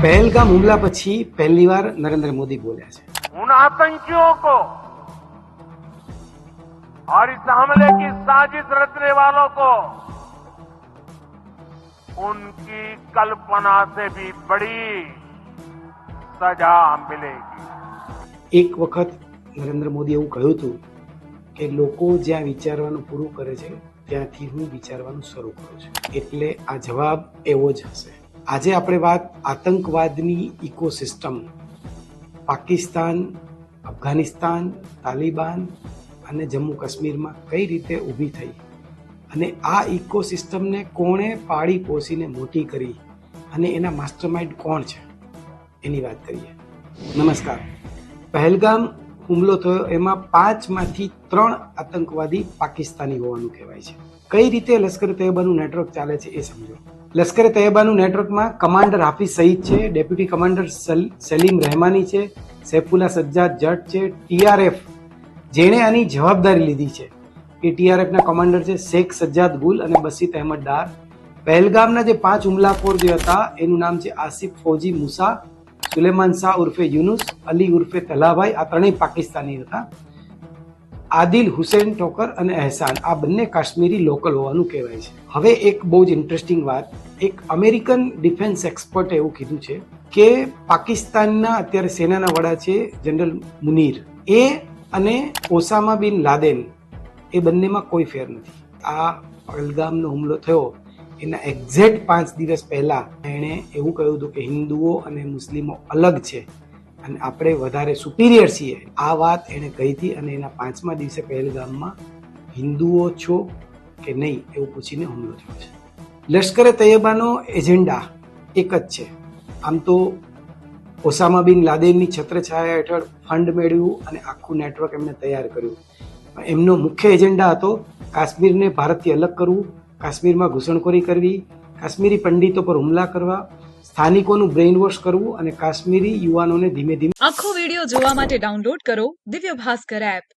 પહેલગામ હુમલા પછી પહેલીવાર નરેન્દ્ર મોદી બોલ્યા છે उन आतंकियों को और इस हमले की साजिश रचने वालों को उनकी कल्पना से भी बड़ी सजा मिलेगी એક વખત નરેન્દ્ર મોદી એવું કહ્યું હતું કે લોકો જ્યાં વિચારવાનું પૂરું કરે છે ત્યાંથી હું વિચારવાનું શરૂ કરું છું એટલે આ જવાબ એવો જ હશે આજે આપણે વાત આતંકવાદની ઇકોસિસ્ટમ પાકિસ્તાન, અફઘાનિસ્તાન, તાલિબાન અને જમ્મુ કાશ્મીરમાં કઈ રીતે ઊભી થઈ અને આ ઇકોસિસ્ટમને કોણે પાળી પોસીને મોટી કરી અને એના માસ્ટરમાઇન્ડ કોણ છે? એની વાત કરીએ. નમસ્કાર. પહેલગામ હુમલો થયો, એમાં પાંચમાંથી ત્રણ આતંકવાદી પાકિસ્તાની હોવાનું કહેવાય છે. કઈ રીતે લશ્કર તૈયબાનું નેટવર્ક ચાલે છે એ સમજો. લશ્કર તૈયબાનું નેટવર્કમાં કમાન્ડર હાફિઝ સઈદ છે, ડેપ્યુટી કમાન્ડર સલ- સલીમ રહેમાની છે, સૈફુલ્લા સજ્જાદ જટ છે, ટીઆરએફ જેણે આની જવાબદારી લીધી છે. એ ટીઆરએફના કમાન્ડર છે શેખ સજ્જાદ ગુલ અને બસીત અહેમદ ડાર. પહેલગામના જે પાંચ હુમલાખોર જે હતા, એનું નામ છે આસિફ ફૌજી મુસા, સુલેમાન શાહ ઉર્ફે યુનુસ, અલી ઉર્ફે તલાભાઈ, આ ત્રણેય પાકિસ્તાની હતા. આદિલ, હુસેન, ઠોકર અને અહેસાન, આ બંને કાશ્મીરી લોકલ હોવાનું કહેવાય છે. હવે એક બહુ જ ઇન્ટરેસ્ટિંગ વાત, એક અમેરિકન ડિફેન્સ એક્સપર્ટે એવું કીધું છે કે પાકિસ્તાનના અત્યારે સેનાના વડા છે જનરલ મુનીર એ અને ઓસામા બિન લાદેન એ બંનેમાં કોઈ ફેર નથી. આ પહેલગામનો હુમલો થયો, એના એક્ઝેક્ટ પાંચ દિવસ પહેલા એણે એવું કહ્યું હતું કે હિન્દુઓ અને મુસ્લિમો અલગ છે. અને આપણે વધારે સુપિરિયર છીએ. આ વાત એણે કહી હતી અને એના પાંચમા દિવસે પહેલગામમાં હિન્દુઓ છો કે નહીં એવું પૂછીને હુમલો થયો છે. લશ્કરે તૈયબાનો એજન્ડા એક જ છે. આમ તો ઓસામા બિન લાદેનની છત્રછાયા હેઠળ ફંડ મેળવ્યું અને આખું નેટવર્ક એમણે તૈયાર કર્યું. એમનો મુખ્ય એજન્ડા હતો કાશ્મીરને ભારતથી અલગ કરવું, કાશ્મીરમાં ઘૂસણખોરી કરવી, કાશ્મીરી પંડિતો પર હુમલા કરવા સ્થાનિકોનું બ્રેઇન વોશ કરવું અને કાશ્મીરી યુવાનોને ધીમે ધીમે આખો વિડિયો જોવા માટે ડાઉનલોડ કરો દિવ્ય ભાસ્કર એપ.